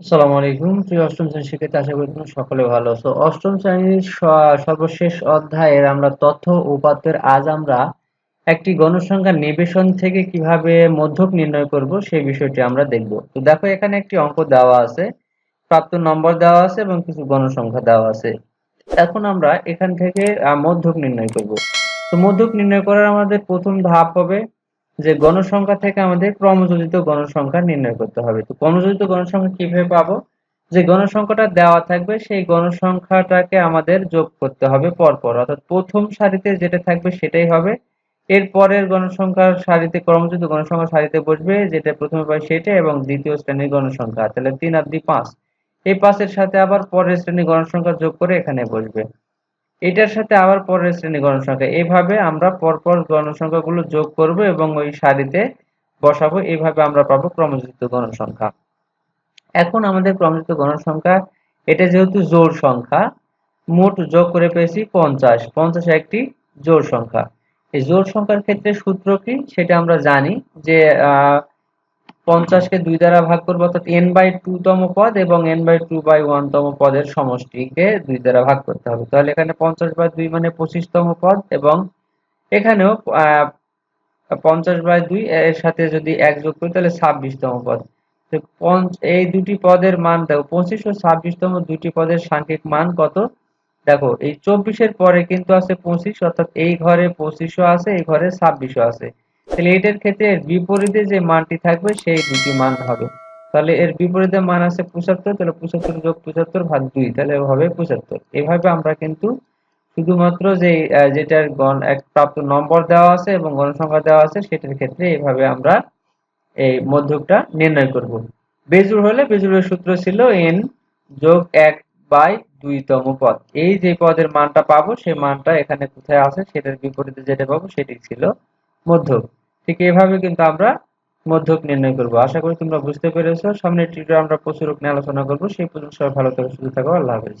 আসসালামু আলাইকুম। প্রিয় অষ্টম শ্রেণির শিক্ষার্থী, আশা করি তোমরা সকলে ভালো আছো। অষ্টম শ্রেণির সর্বশেষ অধ্যায়ের আমরা তথ্য উপাত্তের আজ আমরা একটি গণসংখ্যা নিবেশন থেকে কীভাবে মধ্যক নির্ণয় করব সেই বিষয়টি আমরা দেখব। তো দেখো, এখানে একটি অঙ্ক দেওয়া আছে, প্রাপ্ত নম্বর দেওয়া আছে এবং কিছু গণসংখ্যা দেওয়া আছে। এখন আমরা এখান থেকে মধ্যক নির্ণয় করব। তো মধ্যক নির্ণয় করার আমাদের প্রথম ধাপ হবে যে গণসংখ্যা থেকে আমাদের ক্রমযোজিত গণসংখ্যা নির্ণয় করতে হবে। তো ক্রমযোজিত গণসংখ্যা কীভাবে পাবো? যে গণসংখ্যাটা দেওয়া থাকবে, সেই গণসংখ্যাটাকে আমাদের যোগ করতে হবে পরপর। অর্থাৎ প্রথম সারিতে যেটা থাকবে সেটাই হবে। এর পরের গণসংখ্যার সারিতে, ক্রমযোজিত গণসংখ্যার সারিতে বসবে, যেটা প্রথমে পাই সেটা এবং দ্বিতীয় শ্রেণির গণসংখ্যা, তাহলে তিন আর দুই পাঁচ। এই পাঁচের সাথে আবার পরের শ্রেণির গণসংখ্যা যোগ করে এখানে বসবে। এটার সাথে আবার পরের শ্রেণি গণসংখ্যা। এইভাবে আমরা পরপর গণসংখ্যাগুলো যোগ করব এবং ওই সারিতে বসাবো। এইভাবে আমরা পাবো ক্রমযুক্ত গণসংখ্যা। এখন আমাদের ক্রমযুক্ত গণসংখ্যা, এটা যেহেতু জোড় সংখ্যা, মোট যোগ করে পেয়েছি পঞ্চাশ। পঞ্চাশ একটি জোড় সংখ্যা। এই জোড় সংখ্যার ক্ষেত্রে সূত্র কি? সেটা আমরা জানি যে, আহ পঞ্চাশকে দুই দ্বারা ভাগ করব, অর্থাৎ এন বাই টু তম পদ এবং n by two by one তম পদের সমষ্টিকে দুই দ্বারা ভাগ করতে হবে। তাহলে এখানে পঞ্চাশ বাই দুই মানে পঁচিশ তম পদ এবং এখানেও পঞ্চাশ বাই দুই এর সাথে যদি এক যোগ করি তাহলে ছাব্বিশ তম পদ। তো এই দুটি পদের মান দেখো, পঁচিশ ও ছাব্বিশ তম দুটি পদের সাংখ্যিক মান কত? দেখো, এই চব্বিশের পরে কিন্তু আছে পঁচিশ, অর্থাৎ এই ঘরে পঁচিশও আছে, এই ঘরে ছাব্বিশও আছে। তাহলে এটার ক্ষেত্রে এর বিপরীতে যে মানটি থাকবে, সেই দুটি মান হবে। তাহলে এর বিপরীতে মান আছে পঁচাত্তর, তাহলে পঁচাত্তর যোগ পঁচাত্তর ভাগ দুই, তাহলে হবে পঁচাত্তর। এভাবে আমরা কিন্তু শুধুমাত্র যে যেটার গণ, এক প্রাপ্ত নম্বর দেওয়া আছে এবং গণসংখ্যা দেওয়া আছে, সেটার ক্ষেত্রে এভাবে আমরা এই মধ্যকটা নির্ণয় করব। বেজুর হলে বেজুরের সূত্র ছিল এন যোগ এক বাই দুইতম পদ। এই যে পদের মানটা পাবো সেই মানটা এখানে কোথায় আছে, সেটার বিপরীতে যেটা পাবো, সেটি ছিল মধ্যক। ঠিক এভাবে কিন্তু আমরা মধ্যক নির্ণয় করব। আশা করি তোমরা বুঝতে পেরেছ। সামনের টিউটোরিয়ালে আমরা প্রচুর আলোচনা করব। সেই পর্যন্ত সবাই ভালো থাকো, সুস্থ থাকো। আল্লাহ হাফেজ।